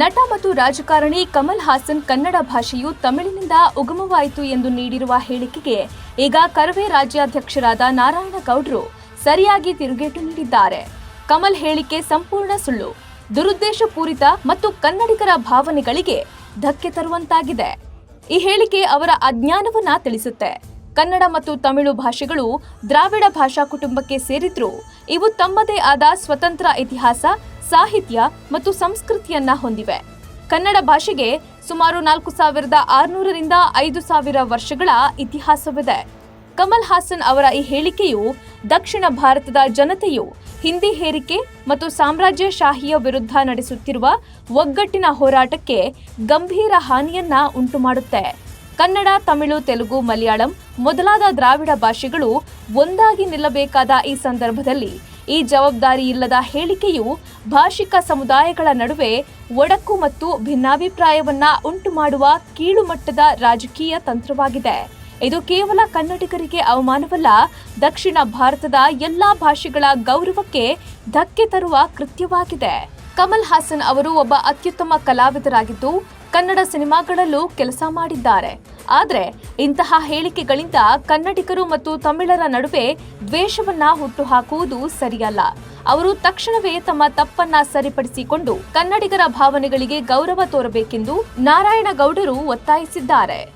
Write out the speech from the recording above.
ನಟ ಮತ್ತು ರಾಜಕಾರಣಿ ಕಮಲ್ ಹಾಸನ್ ಕನ್ನಡ ಭಾಷೆಯು ತಮಿಳಿನಿಂದ ಉಗಮವಾಯಿತು ಎಂದು ನೀಡಿರುವ ಹೇಳಿಕೆಗೆ ಈಗ ಕರವೇ ರಾಜ್ಯಾಧ್ಯಕ್ಷರಾದ ನಾರಾಯಣಗೌಡರು ಸರಿಯಾಗಿ ತಿರುಗೇಟು ನೀಡಿದ್ದಾರೆ. ಕಮಲ್ ಹೇಳಿಕೆ ಸಂಪೂರ್ಣ ಸುಳ್ಳು. ದುರುದ್ದೇಶಪೂರಿತ ಮತ್ತು ಕನ್ನಡಿಗರ ಭಾವನೆಗಳಿಗೆ ಧಕ್ಕೆ ತರುವಂತಾಗಿದೆ. ಈ ಹೇಳಿಕೆ ಅವರ ಅಜ್ಞಾನವನ್ನ ತಿಳಿಸುತ್ತೆ. ಕನ್ನಡ ಮತ್ತು ತಮಿಳು ಭಾಷೆಗಳು ದ್ರಾವಿಡ ಭಾಷಾ ಕುಟುಂಬಕ್ಕೆ ಸೇರಿದ್ರು ಇವು ತಮ್ಮದೇ ಆದ ಸ್ವತಂತ್ರ ಇತಿಹಾಸ ಸಾಹಿತ್ಯ ಮತ್ತು ಸಂಸ್ಕೃತಿಯನ್ನ ಹೊಂದಿವೆ. ಕನ್ನಡ ಭಾಷೆಗೆ ಸುಮಾರು ನಾಲ್ಕು ಸಾವಿರದ ಆರುನೂರರಿಂದ ಐದು ಸಾವಿರ ವರ್ಷಗಳ ಇತಿಹಾಸವಿದೆ. ಕಮಲ್ ಹಾಸನ್ ಅವರ ಈ ಹೇಳಿಕೆಯು ದಕ್ಷಿಣ ಭಾರತದ ಜನತೆಯು ಹಿಂದಿ ಹೇರಿಕೆ ಮತ್ತು ಸಾಮ್ರಾಜ್ಯಶಾಹಿಯ ವಿರುದ್ಧ ನಡೆಸುತ್ತಿರುವ ಒಗ್ಗಟ್ಟಿನ ಹೋರಾಟಕ್ಕೆ ಗಂಭೀರ ಹಾನಿಯನ್ನ ಉಂಟುಮಾಡುತ್ತೆ. ಕನ್ನಡ, ತಮಿಳು, ತೆಲುಗು, ಮಲಯಾಳಂ ಮೊದಲಾದ ದ್ರಾವಿಡ ಭಾಷೆಗಳು ಒಂದಾಗಿ ನಿಲ್ಲಬೇಕಾದ ಈ ಸಂದರ್ಭದಲ್ಲಿ ಈ ಜವಾಬ್ದಾರಿ ಇಲ್ಲದ ಹೇಳಿಕೆಯು ಭಾಷಿಕ ಸಮುದಾಯಗಳ ನಡುವೆ ಒಡಕು ಮತ್ತು ಭಿನ್ನಾಭಿಪ್ರಾಯವನ್ನ ಉಂಟುಮಾಡುವ ಕೀಳುಮಟ್ಟದ ರಾಜಕೀಯ ತಂತ್ರವಾಗಿದೆ. ಇದು ಕೇವಲ ಕನ್ನಡಿಗರಿಗೆ ಅವಮಾನವಲ್ಲ, ದಕ್ಷಿಣ ಭಾರತದ ಎಲ್ಲಾ ಭಾಷೆಗಳ ಗೌರವಕ್ಕೆ ಧಕ್ಕೆ ತರುವ ಕೃತ್ಯವಾಗಿದೆ. ಕಮಲ್ ಹಾಸನ್ ಅವರು ಒಬ್ಬ ಅತ್ಯುತ್ತಮ ಕಲಾವಿದರಾಗಿದ್ದು, ಕನ್ನಡ ಸಿನಿಮಾಗಳಲ್ಲೂ ಕೆಲಸ ಮಾಡಿದ್ದಾರೆ. ಆದರೆ ಇಂತಹ ಹೇಳಿಕೆಗಳಿಂದ ಕನ್ನಡಿಗರು ಮತ್ತು ತಮಿಳರ ನಡುವೆ ದ್ವೇಷವನ್ನ ಹುಟ್ಟುಹಾಕುವುದು ಸರಿಯಲ್ಲ. ಅವರು ತಕ್ಷಣವೇ ತಮ್ಮ ತಪ್ಪನ್ನ ಸರಿಪಡಿಸಿಕೊಂಡು ಕನ್ನಡಿಗರ ಭಾವನೆಗಳಿಗೆ ಗೌರವ ತೋರಬೇಕೆಂದು ನಾರಾಯಣಗೌಡರು ಒತ್ತಾಯಿಸಿದ್ದಾರೆ.